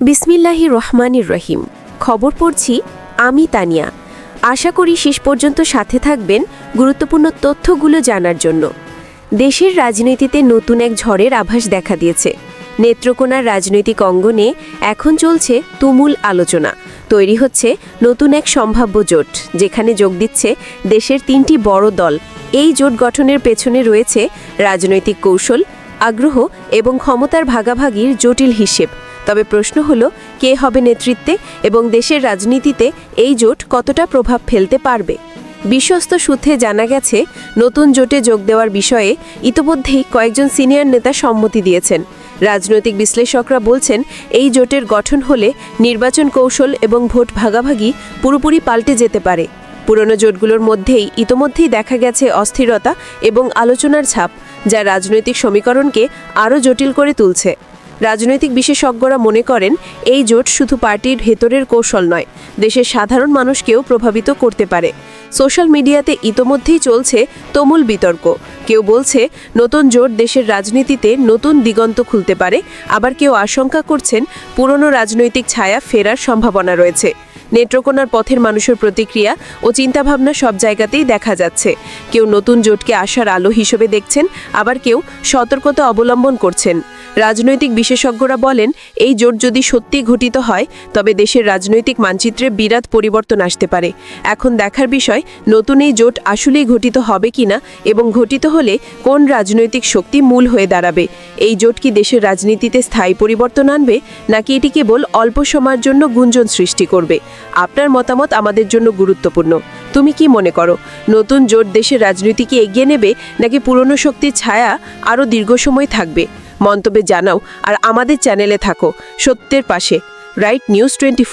বিসমিল্লাহি রহমানির রহিম। খবর পড়ছি আমি তানিয়া। আশা করি শেষ পর্যন্ত সাথে থাকবেন গুরুত্বপূর্ণ তথ্যগুলো জানার জন্য। দেশের রাজনীতিতে নতুন এক ঝড়ের আভাস দেখা দিয়েছে। নেত্রকোনার রাজনৈতিক অঙ্গনে এখন চলছে তুমুল আলোচনা। তৈরি হচ্ছে নতুন এক সম্ভাব্য জোট, যেখানে যোগ দিচ্ছে দেশের তিনটি বড় দল। এই জোট গঠনের পেছনে রয়েছে রাজনৈতিক কৌশল, আগ্রহ এবং ক্ষমতার ভাগাভাগির জটিল হিসেব। তবে প্রশ্ন হলো, কে হবে নেতৃত্বে এবং দেশের রাজনীতিতে এই জোট কতটা প্রভাব ফেলতে পারবে? বিশ্বস্ত সূত্রে জানা গেছে, নতুন জোটে যোগ দেওয়ার বিষয়ে ইতোমধ্যেই কয়েকজন সিনিয়র নেতা সম্মতি দিয়েছেন। রাজনৈতিক বিশ্লেষকরা বলছেন, এই জোটের গঠন হলে নির্বাচন কৌশল এবং ভোট ভাগাভাগি পুরোপুরি পাল্টে যেতে পারে। পুরনো জোটগুলোর মধ্যেই ইতোমধ্যেই দেখা গেছে অস্থিরতা এবং আলোচনার ছাপ, যা রাজনৈতিক সমীকরণকে আরও জটিল করে তুলছে। রাজনৈতিক বিশেষজ্ঞরা মনে করেন, এই জোট শুধু পার্টির ভেতরের কৌশল নয়, দেশের সাধারণ মানুষকেও প্রভাবিত করতে পারে। সোশ্যাল মিডিয়াতে ইতোমধ্যেই চলছে তুমুল বিতর্ক। কেউ বলছে, নতুন জোট দেশের রাজনীতিতে নতুন দিগন্ত খুলতে পারে। আবার কেউ আশঙ্কা করছেন, পুরনো রাজনৈতিক ছায়া ফেরার সম্ভাবনা রয়েছে। নেত্রকোনার পথের মানুষের প্রতিক্রিয়া ও চিন্তাভাবনা সব জায়গাতেই দেখা যাচ্ছে। কেউ নতুন জোটকে আসার আলো হিসেবে দেখছেন, আবার কেউ সতর্কতা অবলম্বন করছেন। রাজনৈতিক বিশেষজ্ঞরা বলেন, এই জোট যদি সত্যি ঘটিত হয়, তবে দেশের রাজনৈতিক মানচিত্রে বিরাট পরিবর্তন আসতে পারে। এখন দেখার বিষয়, নতুন এই জোট আসলেই ঘটিত হবে কিনা এবং ঘটিত হলে কোন রাজনৈতিক শক্তি মূল হয়ে দাঁড়াবে? এই জোট কি দেশের রাজনীতিতে স্থায়ী পরিবর্তন আনবে, নাকি এটি কেবল অল্প সময়ের জন্য গুঞ্জন সৃষ্টি করবে? আপনার মতামত আমাদের জন্য গুরুত্বপূর্ণ। তুমি কি মনে করো, নতুন জোট দেশের রাজনীতিকে এগিয়ে নেবে, নাকি পুরনো শক্তির ছায়া আরও দীর্ঘ সময় থাকবে? মন্তব্যে জানাও আর আমাদের চ্যানেলে থাকো, সত্যের পাশে। Right news twenty